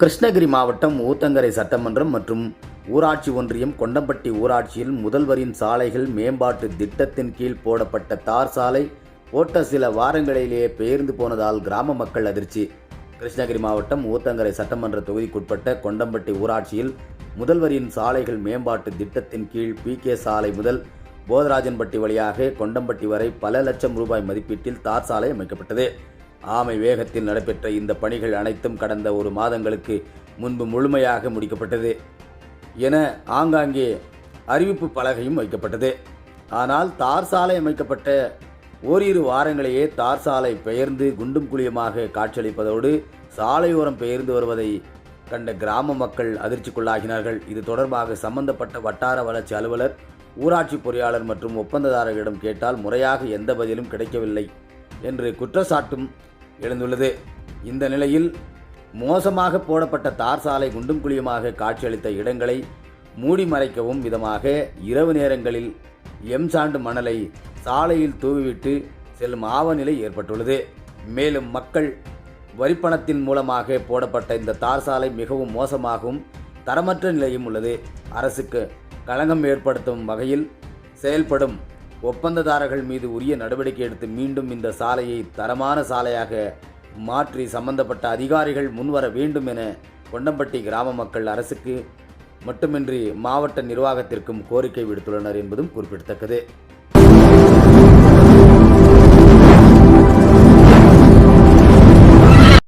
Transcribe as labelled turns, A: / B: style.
A: கிருஷ்ணகிரி மாவட்டம் ஊத்தங்கரை சட்டமன்றம் மற்றும் ஊராட்சி ஒன்றியம் கொண்டம்பட்டி ஊராட்சியில் முதல்வரின் சாலைகள் மேம்பாட்டு திட்டத்தின் கீழ் போடப்பட்ட தார் சாலை ஓட்ட சில வாரங்களிலேயே பெயர்ந்து போனதால் கிராம மக்கள் அதிர்ச்சி. கிருஷ்ணகிரி மாவட்டம் ஊத்தங்கரை சட்டமன்ற தொகுதிக்குட்பட்ட கொண்டம்பட்டி ஊராட்சியில் முதல்வரின் சாலைகள் மேம்பாட்டு திட்டத்தின் கீழ் பி கே சாலை முதல் போதராஜன்பட்டி வழியாக கொண்டம்பட்டி வரை பல லட்சம் ரூபாய் மதிப்பீட்டில் தார் சாலை அமைக்கப்பட்டது. ஆமை வேகத்தில் நடைபெற்ற இந்த பணிகள் அனைத்தும் கடந்த ஒரு மாதங்களுக்கு முன்பு முழுமையாக முடிக்கப்பட்டது என ஆங்காங்கே அறிவிப்பு பலகையும் வைக்கப்பட்டது. ஆனால் தார் சாலை அமைக்கப்பட்ட ஓரிரு வாரங்களையே தார் சாலை பெயர்ந்து குண்டும் குழியுமாக காட்சியளிப்பதோடு சாலையோரம் பெயர்ந்து வருவதை கண்ட கிராம மக்கள் அதிர்ச்சிக்குள்ளாகினார்கள். இது தொடர்பாக சம்பந்தப்பட்ட வட்டார வளர்ச்சி அலுவலர் ஊராட்சி பொறியாளர் மற்றும் ஒப்பந்ததாரர்களிடம் கேட்டால் முறையாக எந்த பதிலும் கிடைக்கவில்லை என்று குற்றச்சாட்டும் எழுந்துள்ளது. இந்த நிலையில் மோசமாக போடப்பட்ட தார் சாலை குண்டும் குழியுமாக காட்சியளித்த இடங்களை மூடி மறைக்கவும் விதமாக இரவு நேரங்களில் எம் சாண்டு மணலை சாலையில் தூவிவிட்டு செல்லும் ஆவநிலை ஏற்பட்டுள்ளது. மேலும் மக்கள் வரிப்பணத்தின் மூலமாக போடப்பட்ட இந்த தார் சாலை மிகவும் மோசமாகவும் தரமற்ற நிலையும் உள்ளது. அரசுக்கு களங்கம் ஏற்படுத்தும் வகையில் செயல்படும் ஒப்பந்ததாரர்கள் மீது உரிய நடவடிக்கை எடுத்து மீண்டும் இந்த சாலையை தரமான சாலையாக மாற்றி சம்பந்தப்பட்ட அதிகாரிகள் முன்வர வேண்டும் என கொண்டம்பட்டி கிராம மக்கள் அரசுக்கு மட்டுமின்றி மாவட்ட நிர்வாகத்திற்கும் கோரிக்கை விடுத்துள்ளனர் என்பதும் குறிப்பிடத்தக்கது.